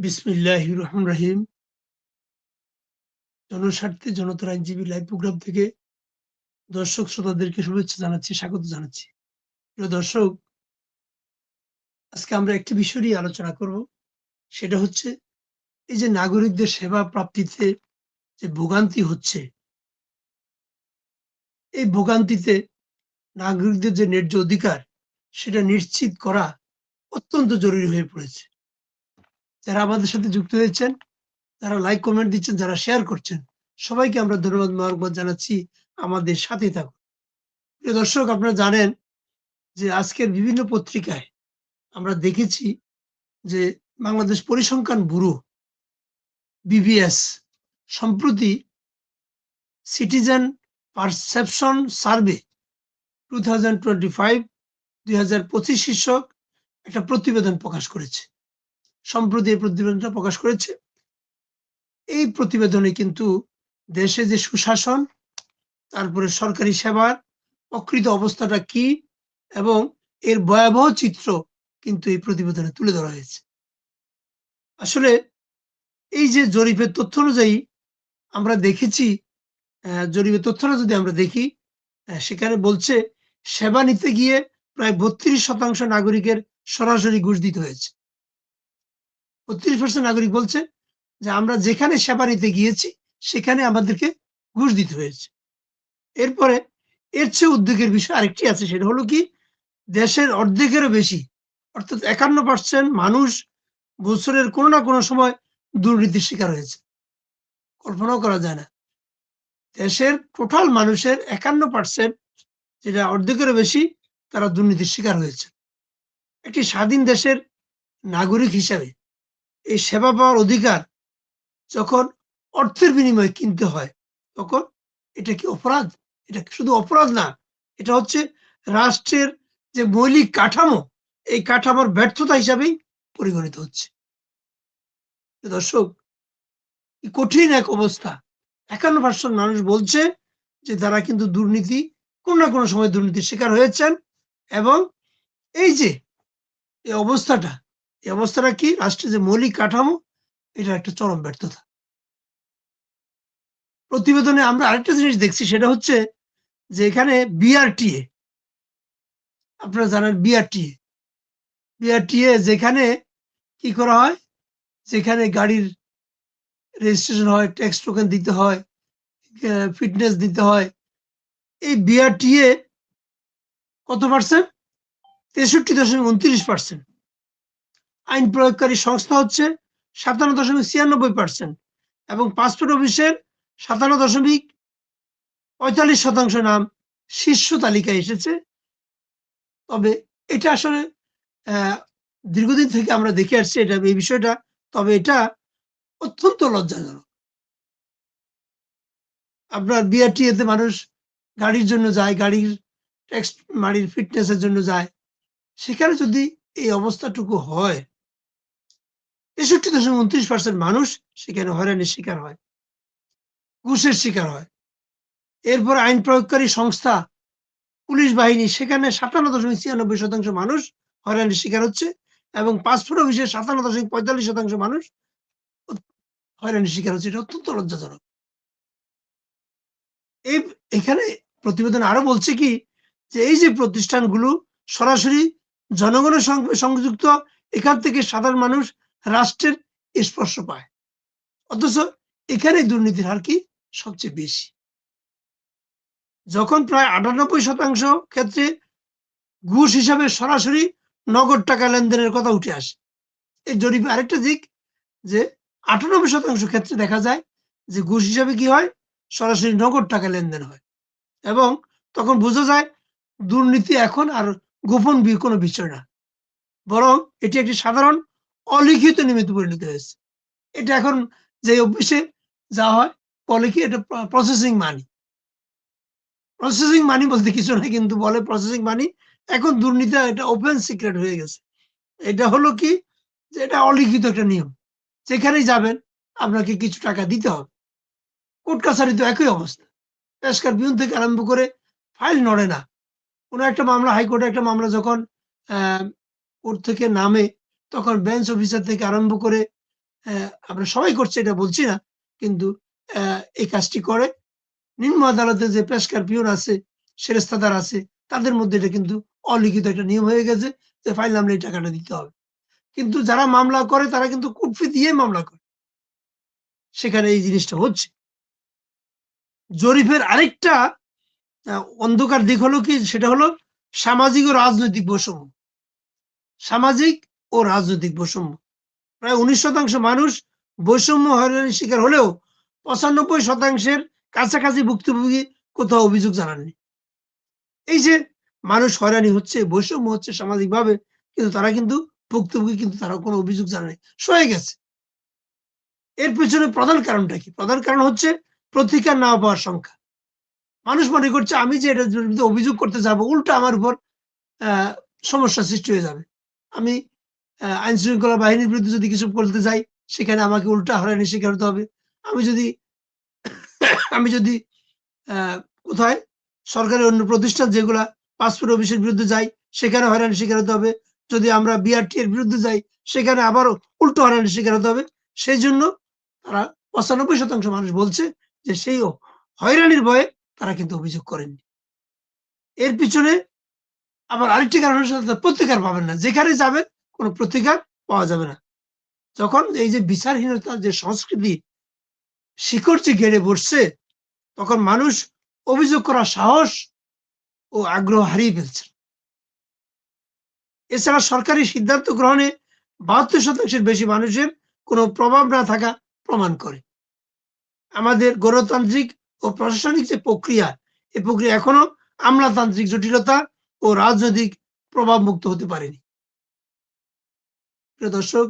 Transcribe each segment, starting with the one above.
বিসমিল্লাহ রহমান রাহিম জনস্বার্থে জনতার আইনজীবী লাইভ প্রোগ্রাম থেকে দর্শক শ্রোতাদেরকে শুভেচ্ছা জানাচ্ছি, স্বাগত জানাচ্ছি। দর্শক, আজকে আমরা একটি বিষয় নিয়ে আলোচনা করব। সেটা হচ্ছে এই যে নাগরিকদের সেবা প্রাপ্তিতে যে ভোগান্তি হচ্ছে, এই ভোগান্তিতে নাগরিকদের যে ন্যায্য অধিকার, সেটা নিশ্চিত করা অত্যন্ত জরুরি হয়ে পড়েছে। যারা আমাদের সাথে যুক্ত হয়েছেন, যারা লাইক কমেন্ট দিচ্ছেন, যারা শেয়ার করছেন, সবাইকে আমরা ধন্যবাদ মোবারকবাদ জানাচ্ছি। আমাদের সাথে থাকুন। প্রিয় দর্শক, আপনারা জানেন যে আজকের বিভিন্ন পত্রিকায় আমরা দেখেছি যে বাংলাদেশ পরিসংখ্যান ব্যুরো বিবিএস সম্প্রতি citizen perception survey two thousand twenty five দুই হাজার পঁচিশ শীর্ষক একটা প্রতিবেদন প্রকাশ করেছে। সম্প্রতি এই প্রতিবেদনটা প্রকাশ করেছে। এই প্রতিবেদনে কিন্তু দেশে যে সুশাসন, তারপরে সরকারি সেবার প্রকৃত অবস্থাটা কি এবং এর ভয়াবহ চিত্র কিন্তু এই প্রতিবেদনে তুলে ধরা হয়েছে। আসলে এই যে জরিপের তথ্য অনুযায়ী আমরা দেখেছি জরিপের তথ্যটা যদি আমরা দেখি সেখানে বলছে, সেবা নিতে গিয়ে প্রায় বত্রিশ শতাংশ নাগরিকের সরাসরি ঘুষ দিতে হয়েছে। বত্রিশ পার্সেন্ট নাগরিক বলছে যে আমরা যেখানে সেবা নিতে গিয়েছি, সেখানে আমাদেরকে ঘুষ দিতে হয়েছে। এরপরে এর চেয়ে উদ্যোগের বিষয় আরেকটি আছে, সেটা হলো কি, দেশের অর্ধেকেরও বেশি, অর্থাৎ একান্ন পার্সেন্ট মানুষ বছরের কোনো না কোনো সময় দুর্নীতির শিকার হয়েছে। কল্পনাও করা যায় না। দেশের টোটাল মানুষের একান্ন পার্সেন্ট যেটা অর্ধেকেরও বেশি, তারা দুর্নীতির শিকার হয়েছে। একটি স্বাধীন দেশের নাগরিক হিসাবে এই সেবা পাওয়ার অধিকার যখন অর্থের বিনিময়ে কিনতে হয়, তখন এটা কি অপরাধ? এটা শুধু অপরাধ না, এটা হচ্ছে রাষ্ট্রের যে মৌলিক কাঠামো, এই কাঠামোর ব্যর্থতা হিসাবেই পরিগণিত হচ্ছে। দর্শক কঠিন এক অবস্থা। একান্ন পার্সেন্ট মানুষ বলছে যে তারা কিন্তু দুর্নীতি, কোন না কোনো সময় দুর্নীতির শিকার হয়েছেন এবং এই যে, এই অবস্থাটা এই অবস্থাটা কি? রাষ্ট্রের যে মৌলিক কাঠামো এটা একটা চরম ব্যর্থতা। প্রতিবেদনে আমরা আরেকটা জিনিস দেখছি, সেটা হচ্ছে যে এখানে বিআরটিএ আপনারা জানেন বিআরটিএ বিআরটিএ যেখানে কি করা হয়? যেখানে গাড়ির রেজিস্ট্রেশন হয় ট্যাক্স টোকেন দিতে হয় ফিটনেস দিতে হয়। এই বিআরটিএ কত পার্সেন্ট তেষট্টি দশমিক উনত্রিশ পার্সেন্ট আইন প্রয়োগকারী সংস্থা হচ্ছে সাতান্ন দশমিক ছিয়ানব্বই পার্সেন্ট এবং পাসপোর্ট অফিসের সাতান্ন দশমিক পঁয়তাল্লিশ শতাংশ নাম শীর্ষ তালিকায় এসেছে। তবে এটা আসলে দীর্ঘদিন থেকে আমরা দেখে আসছি এটা, এই বিষয়টা, তবে এটা অত্যন্ত লজ্জাজনক। আপনার বিআরটিএতে মানুষ গাড়ির জন্য যায়, গাড়ির ট্যাক্স বাড়ির ফিটনেসের জন্য যায়। সেখানে যদি এই অবস্থাটুকু হয় তেষট্টি দশমিক উনত্রিশ পার্সেন্ট মানুষ সেখানে হয়রানির শিকার হয়। ঘুষের শিকার হয়। এরপর আইন প্রয়োগকারী সংস্থা, পুলিশ বাহিনী, সেখানে সাতান্ন দশমিক ছিয়ানব্বই শতাংশ মানুষ হয়রানির শিকার হচ্ছে এবং পাসপোর্ট অফিসের সাতান্ন দশমিক পঁয়তাল্লিশ শতাংশ মানুষ হয়রানির শিকার হচ্ছে। এটা অত্যন্ত লজ্জাজনক। এই এখানে প্রতিবেদন আরও বলছে কি যে এই যে প্রতিষ্ঠানগুলো সরাসরি জনগণের সঙ্গে সংযুক্ত, এখান থেকে সাধারণ মানুষ রাষ্ট্রের স্পর্শ পায়। অথচ এখানে দুর্নীতির হার কি সবচেয়ে বেশি। যখন প্রায় আটানব্বই শতাংশ ক্ষেত্রে ঘুষ হিসাবে সরাসরি নগদ টাকা লেনদেনের কথা উঠে আসে। এই জরিপে আরেকটা দিক যে, আটানব্বই শতাংশ ক্ষেত্রে দেখা যায় যে, ঘুষ হিসাবে কি হয়? সরাসরি নগদ টাকা লেনদেন হয়। এবং তখন বোঝা যায় দুর্নীতি এখন আর গোপন কোনো বিষয় না। বরং এটি একটি সাধারণ অলিখিত নিমিত্ত পরিণত হয়েছে। এটা এখন যে অফিসে যা হয় বলে কি এটা প্রসেসিং মানি প্রসেসিং মানি বলতে কিছু না কিন্তু বলে প্রসেসিং মানি এখন দুর্নীতি এটা ওপেন সিক্রেট হয়ে গেছে। এটা হলো কি? যে এটা অলিখিত একটা নিয়ম। যেখানেই যাবেন, আপনাকে কিছু টাকা দিতে হবে। কোর্ট কাছারি তো একই অবস্থা। পেশকার বিউন থেকে আরম্ভ করে ফাইল নড়ে না। কোনো একটা মামলা, হাইকোর্টে একটা মামলা যখন কোর্ট থেকে নামে তখন বেঞ্চ অফিসার থেকে আরম্ভ করে আমরা সবাই করছে, এটা বলছি না, কিন্তু এই কাজটি করে। নিম্ন আদালতে যে পেশকার পিওন আছে, সেরেস্তাদার আছে, তাদের মধ্যে এটা কিন্তু অলিখিত একটা নিয়ম হয়ে গেছে যে ফাইল নামলে এই টাকাটা দিতে হবে। কিন্তু যারা মামলা করে, তারা কিন্তু কুটফি দিয়ে মামলা করে। সেখানে এই জিনিসটা হচ্ছে। জরিফের আরেকটা অন্ধকার দিক হলো কি? সেটা হলো সামাজিক ও রাজনৈতিক বৈষম্য। সামাজিক ও রাজনৈতিক বৈষম্য। প্রায় উনিশ শতাংশ মানুষ বৈষম্য হয়রানির শিকার হলেও পঁচানব্বই শতাংশের কাছাকাছি ভুক্তভোগী কোথাও অভিযোগ জানাননি। এই যে মানুষ হয়রানি হচ্ছে, বৈষম্য হচ্ছে সামাজিকভাবে, কিন্তু তারা কিন্তু ভুক্তভোগী, কিন্তু তারা কোনো অভিযোগ জানায়নি। সয়ে গেছে। এর পেছনে প্রধান কারণটা কি? প্রধান কারণ হচ্ছে প্রতিকার না পাওয়ার সংখ্যা। মানুষ মনে করছে, আমি যে এটা বিরুদ্ধে অভিযোগ করতে যাব, উল্টো আমার উপর সমস্যা সৃষ্টি হয়ে যাবে। আমি আইন শৃঙ্খলা বাহিনীর বিরুদ্ধে যদি কিছু করতে যাই, সেখানে আমাকে উল্টা হয়রানি শিকার হতে হবে। আমি যদি আমি যদি কোথায় সরকারি অন্য প্রতিষ্ঠান যেগুলা পাসপোর্ট অফিসের বিরুদ্ধে যাই, সেখানে হয়রানি শিকার হতে হবে। যদি আমরা বিআরটি এর বিরুদ্ধে যাই, সেখানে আবারও উল্টো হয়রানি শিকার হতে হবে। সেই জন্য তারা পঁচানব্বই শতাংশ মানুষ বলছে যে সেই হয়রানির ভয়ে তারা কিন্তু অভিযোগ করেননি এর পিছনে আবার আরেকটি কারণ হচ্ছে তারা প্রতিকার পাবেন না। যেখানে যাবেন কোনো প্রতিকার পাওয়া যাবে না। যখন এই যে বিচারহীনতার যে সংস্কৃতি শিকড় যে গেড়ে বসছে, তখন মানুষ অভিযোগ করার সাহস ও আগ্রহ হারিয়ে ফেলছে। এছাড়া সরকারি সিদ্ধান্ত গ্রহণে বাহাত্তর শতাংশের বেশি মানুষের কোনো প্রভাব না থাকা প্রমাণ করে। আমাদের গণতান্ত্রিক ও প্রশাসনিক যে প্রক্রিয়া এই প্রক্রিয়া এখনও আমলাতান্ত্রিক জটিলতা ও রাজনৈতিক প্রভাব মুক্ত হতে পারেনি। প্রিয় দর্শক,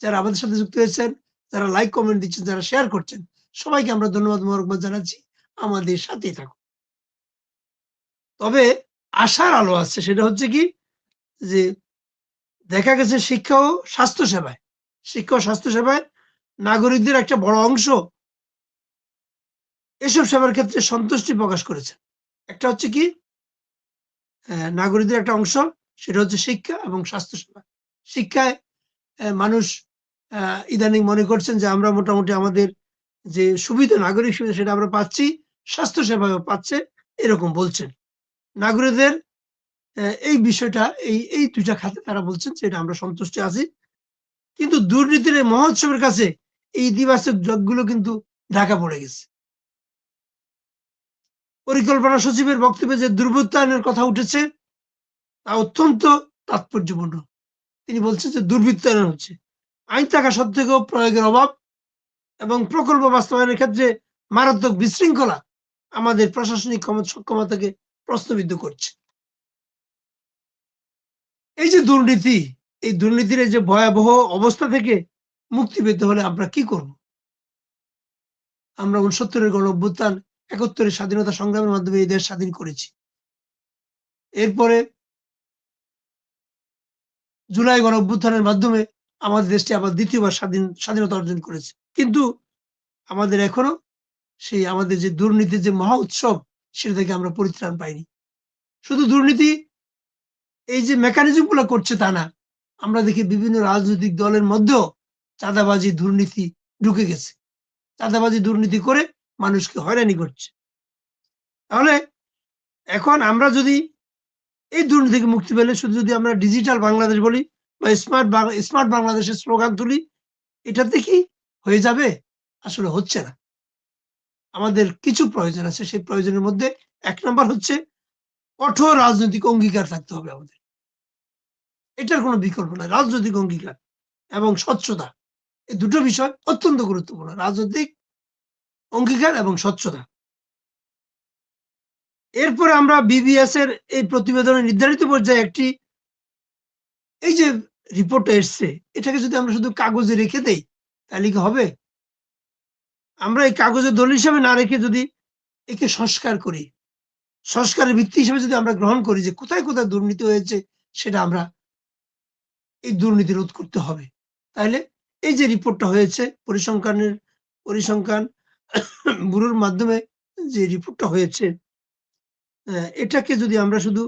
যারা আমাদের সাথে যুক্ত হয়েছেন, যারা লাইক কমেন্ট দিচ্ছেন, যারা শেয়ার করছেন, সবাইকে আমরা ধন্যবাদ, মোবারকবাদ জানাচ্ছি। আমাদের সাথেই থাকুন। তবে আশার আলো আছে, সেটা হচ্ছে কি? যে দেখা গেছে শিক্ষা ও স্বাস্থ্য সেবায়। শিক্ষা ও স্বাস্থ্য সেবায় নাগরিকদের একটা বড় অংশ এসব সেবার ক্ষেত্রে সন্তুষ্টি প্রকাশ করেছে। একটা হচ্ছে কি? নাগরিকদের একটা অংশ, সেটা হচ্ছে শিক্ষা এবং স্বাস্থ্য সেবা। শিক্ষায় মানুষ ইদানিং মনে করছেন যে আমরা মোটামুটি আমাদের যে সুবিধা, নাগরিক সুবিধা সেটা আমরা পাচ্ছি, স্বাস্থ্য সেবাও পাচ্ছে, এরকম বলছেন। নাগরিকদের এই বিষয়টা, এই এই দুইটা খাতে তারা বলছেন এটা আমরা সন্তুষ্টি আছি। কিন্তু দুর্নীতির মহোৎসবের কাছে এই ইতিবাচক যোগগুলো কিন্তু ঢাকা পড়ে গেছে। পরিকল্পনা সচিবের বক্তব্যে যে দুর্বৃত্তায়নের কথা উঠেছে, তা অত্যন্ত তাৎপর্যপূর্ণ। তিনি বলছেন যে দুর্বৃত্তায়ন হচ্ছে। আইন থাকা সত্ত্বেও প্রয়োগের অভাব এবং প্রকল্প বাস্তবায়নের ক্ষেত্রে মারাত্মক বিশৃঙ্খলা আমাদের প্রশাসনিক ক্ষমতা সক্ষমতাকে প্রশ্নবিদ্ধ করছে। এই যে দুর্নীতি, এই দুর্নীতির যে ভয়াবহ অবস্থা থেকে মুক্তি পেতে হলে আমরা কি করব? আমরা উনসত্তরের গণ অভ্যুত্থান একাত্তরের স্বাধীনতা সংগ্রামের মাধ্যমে এই দেশ স্বাধীন করেছি। এরপরে জুলাই গণ অভ্যুত্থানের মাধ্যমে আমাদের দেশটি আবার দ্বিতীয়বার স্বাধীন, স্বাধীনতা অর্জন করেছে। কিন্তু আমাদের এখনও সেই আমাদের যে দুর্নীতির যে মহা উৎসব, সেটা থেকে আমরা পরিত্রাণ পাইনি। শুধু দুর্নীতি, এই যে মেকানিজমগুলো করছে তা না, আমরা দেখি বিভিন্ন রাজনৈতিক দলের মধ্যেও চাঁদাবাজি, দুর্নীতি ঢুকে গেছে। চাঁদাবাজি, দুর্নীতি করে মানুষকে হয়রানি করছে। তাহলে এখন আমরা যদি এই দুর্নীতি থেকে মুক্তি পেলে শুধু যদি আমরা ডিজিটাল বাংলাদেশ বলি বা স্মার্ট স্মার্ট বাংলাদেশের স্লোগান তুলি, এটাতে কি হয়ে যাবে? আসলে হচ্ছে না। আমাদের কিছু প্রয়োজন আছে, সেই প্রয়োজনের মধ্যে এক নম্বর হচ্ছে কঠোর রাজনৈতিক অঙ্গীকার থাকতে হবে আমাদের। এটার কোনো বিকল্প নাই, রাজনৈতিক অঙ্গীকার এবং স্বচ্ছতা। এই দুটো বিষয় অত্যন্ত গুরুত্বপূর্ণ, রাজনৈতিক অঙ্গীকার এবং স্বচ্ছতা। এরপরে আমরা বিবিএস এর এই প্রতিবেদনে নির্ধারিত পর্যায়ে একটি এই যে রিপোর্টটা এসছে, এটাকে যদি আমরা শুধু কাগজে রেখে দেই, তাহলে কি হবে? আমরা এই কাগজের দল হিসাবে না রেখে যদি একে সংস্কার করি, সংস্কারের ভিত্তি হিসেবে যদি আমরা গ্রহণ করি যে কোথায় কোথায় দুর্নীতি হয়েছে, সেটা আমরা এই দুর্নীতি রোধ করতে হবে। তাহলে এই যে রিপোর্টটা হয়েছে, পরিসংখ্যানের, পরিসংখ্যান, ব্যুরোর মাধ্যমে যে রিপোর্টটা হয়েছে এটাকে যদি আমরা শুধু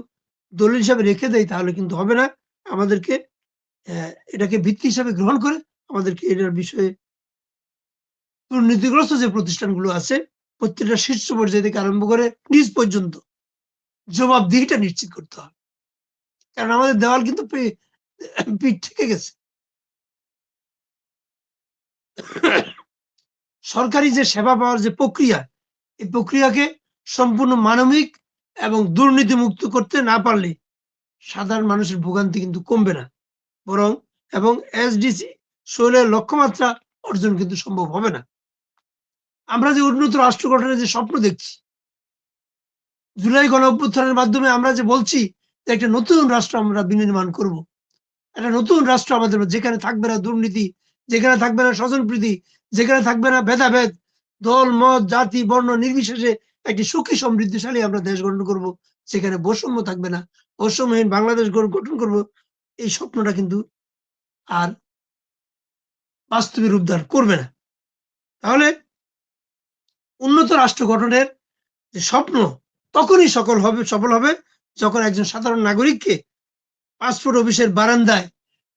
দলিল হিসাবে রেখে দেই, তাহলে কিন্তু হবে না। আমাদেরকে এটাকে ভিত্তি হিসাবে গ্রহণ করে আমাদেরকে এটার বিষয়ে দুর্নীতিগ্রস্ত যে প্রতিষ্ঠানগুলো আছে, প্রত্যেকটা শীর্ষ পর্যায়ে থেকে আরম্ভ করে নিজ পর্যন্ত জবাবদিহিটা নিশ্চিত করতে হবে। কারণ আমাদের দেওয়াল কিন্তু পিঠ থেকে গেছে। সরকারি যে সেবা পাওয়ার যে প্রক্রিয়া, এই প্রক্রিয়াকে সম্পূর্ণ মানবিক এবং দুর্নীতি মুক্ত করতে না পারলে সাধারণ মানুষের ভোগান্তি কিন্তু কমবে না। বরং, এবং এসডিসি শৈলের লক্ষ্যমাত্রা অর্জন কিন্তু সম্ভব হবে না। আমরা যে উন্নত রাষ্ট্র গঠনের যে স্বপ্ন দেখছি, জুলাই গণ অভ্যুত্থানের মাধ্যমে আমরা যে বলছি যে একটা নতুন রাষ্ট্র আমরা বিনির্মাণ করব। একটা নতুন রাষ্ট্র আমাদের যেখানে থাকবে না দুর্নীতি, যেখানে থাকবে না স্বজনপ্রীতি, যেখানে থাকবে না ভেদাভেদ, দল, মত, জাতি, বর্ণ নির্বিশেষে একটি সুখী সমৃদ্ধিশালী আমরা দেশ গঠন করব, সেখানে বৈষম্য থাকবে না। বৈষম্যহীন বাংলাদেশ গঠন করব, এই স্বপ্নটা কিন্তু আর বাস্তবে রূপদান করবে না। তাহলে উন্নত রাষ্ট্র গঠনের যে স্বপ্ন, তখনই সকল হবে, সফল হবে যখন একজন সাধারণ নাগরিককে পাসপোর্ট অফিসের বারান্দায়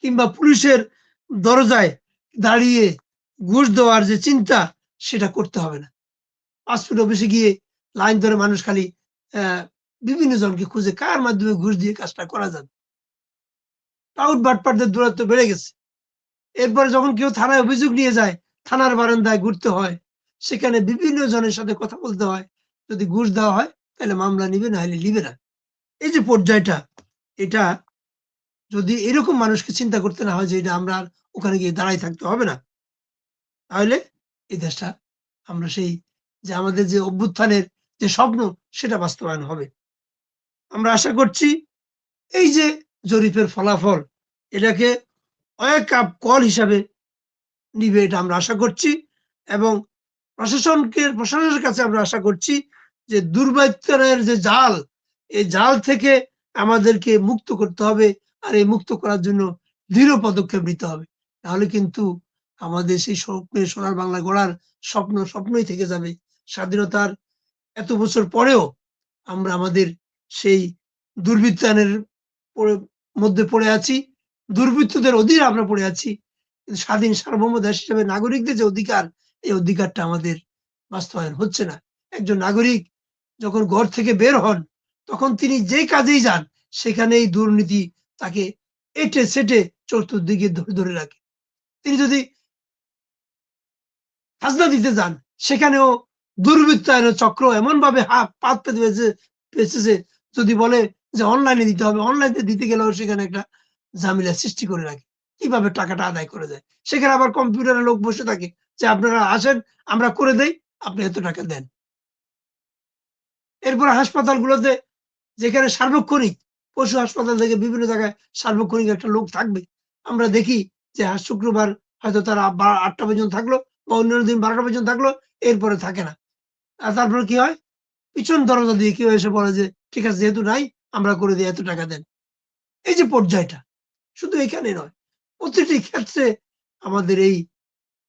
কিংবা পুলিশের দরজায় দাঁড়িয়ে ঘুষ দেওয়ার যে চিন্তা, সেটা করতে হবে না। পাসপোর্ট অফিসে গিয়ে লাইন ধরে মানুষ খালি বিভিন্ন জনকে খুঁজে কার মাধ্যমে ঘুষ দিয়ে কাজটা করা যাবে? টাউট বাটপাটদের দূরত্ব বেড়ে গেছে। এরপরে যখন কেউ থানায় অভিযোগ নিয়ে যায়, থানার বারান্দায় ঘুরতে হয়, সেখানে বিভিন্ন জনের সাথে কথা বলতে হয়, যদি ঘুষ দেওয়া হয়, তাহলে মামলা নিবে না হলে নিবে না। এই যে পর্যায়টা, এটা যদি এরকম মানুষকে চিন্তা করতে না হয় যে এটা আমরা আর ওখানে গিয়ে দাঁড়াই থাকতে হবে না, তাহলে এই দেশটা আমরা সেই যে আমাদের যে অভ্যুত্থানের যে স্বপ্ন, সেটা বাস্তবায়ন হবে। আমরা আশা করছি এই যে জরিপের ফলাফল, এটাকে অয়েক আপ কল হিসাবে নিবে এটা আমরা আশা করছি এবং প্রশাসনকে, প্রশাসনের কাছে আমরা আশা করছি যে দুর্বৃত্তনের যে জাল, এই জাল থেকে আমাদেরকে মুক্ত করতে হবে আর এই মুক্ত করার জন্য দৃঢ় পদক্ষেপ নিতে হবে। তাহলে কিন্তু আমাদের সেই স্বপ্নে সোনার বাংলা গড়ার স্বপ্ন স্বপ্নই থেকে যাবে। স্বাধীনতার এত বছর পরেও আমরা আমাদের সেই দুর্বৃত্তানের মধ্যে পড়ে আছি। দুর্বৃত্তদের অধীনে আমরা পড়ে আছি। কিন্তু স্বাধীন সার্বভৌম দেশ হিসেবে নাগরিকদের যে অধিকার, এই অধিকারটা আমাদের বাস্তবায়ন হচ্ছে না। একজন নাগরিক যখন ঘর থেকে বের হন, তখন তিনি যে কাজেই যান, সেখানেই দুর্নীতি তাকে এটে সেটে চতুর্দিকে ধরে ধরে রাখে। তিনি যদি খাজনা দিতে যান, সেখানেও দুর্বৃত্তায়নের চক্র এমন ভাবে হাত পাত পেতে পেয়েছে পেয়েছে যদি বলে যে অনলাইনে দিতে হবে। অনলাইনে দিতে গেলেও সেখানে একটা ঝামেলা সৃষ্টি করে রাখে। কীভাবে টাকাটা আদায় করে যায়? সেখানে আবার কম্পিউটারে লোক বসে থাকে যে, আপনারা আসেন, আমরা করে দেই, আপনি এত টাকা দেন। এরপরে হাসপাতালগুলোতে যেখানে সার্বক্ষণিক, পশু হাসপাতাল থেকে বিভিন্ন জায়গায় সার্বক্ষণিক একটা লোক থাকবে। আমরা দেখি যে শুক্রবার হয়তো তারা আটটা পর্যন্ত থাকল বা অন্য দিন বারোটা পর্যন্ত থাকল, এরপরে থাকে না। আর তারপর কি হয়? পিছন দরজা দিয়ে কেউ এসে বলে যে, ঠিক আছে, যেহেতু নাই, আমরা করে দিই, এত টাকা দেন। এই যে পর্যায়টা, শুধু এখানে নয়, প্রতিটি ক্ষেত্রে আমাদের এই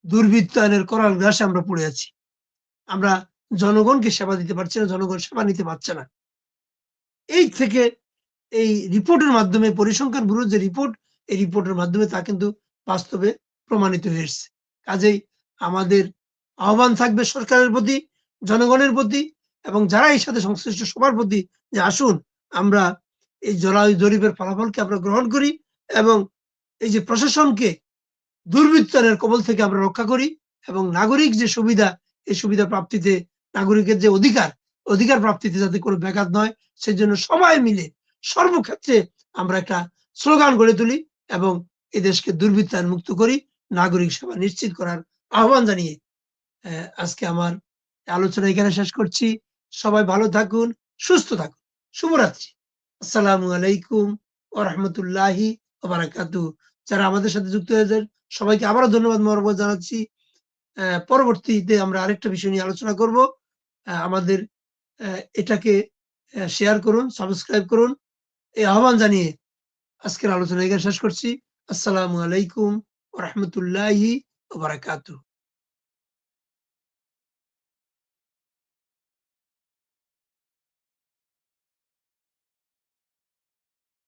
দুর্বৃত্তায়নের করাল গ্রাসে আমরা পড়ে আছি। আমরা জনগণকে সেবা দিতে পারছি না, জনগণ সেবা নিতে পারছে না। এই থেকে এই রিপোর্টের মাধ্যমে, পরিসংখ্যান ব্যুরোর যে রিপোর্ট, এই রিপোর্টের মাধ্যমে তা কিন্তু বাস্তবে প্রমাণিত হয়ে কাজেই আমাদের আহ্বান থাকবে সরকারের প্রতি জনগণের প্রতি এবং যারা এই সাথে সংশ্লিষ্ট সবার প্রতি যে আসুন আমরা এই জলবায়ু জরিপের ফলাফলকে আমরা গ্রহণ করি এবং এই যে প্রশাসনকে দুর্বৃত্তনের কবল থেকে আমরা রক্ষা করি এবং নাগরিক যে সুবিধা, এই সুবিধা প্রাপ্তিতে নাগরিকের যে অধিকার অধিকার প্রাপ্তিতে যাতে কোনো ব্যাঘাত নয়, সেজন্য সবাই মিলে সর্বক্ষেত্রে আমরা একটা স্লোগান গড়ে তুলি এবং এই দেশকে দুর্বৃত্তায়ন মুক্ত করি। নাগরিক সেবা নিশ্চিত করার আহ্বান জানিয়ে আজকে আমার আলোচনা এখানে শেষ করছি। সবাই ভালো থাকুন, সুস্থ থাকুন। শুভরাত্রি। আসসালামু আলাইকুম ও রহমতুল্লাহি বারাকাতু। যারা আমাদের সাথে যুক্ত হয়েছেন, সবাইকে আবারও ধন্যবাদ মরবত জানাচ্ছি। পরবর্তীতে আমরা আরেকটা বিষয় নিয়ে আলোচনা করব। আমাদের এটাকে শেয়ার করুন সাবস্ক্রাইব করুন। এই আহ্বান জানিয়ে আজকের আলোচনা এখানে শেষ করছি। আসসালামু আলাইকুম রহমতুল্লাহি বারাকাতু।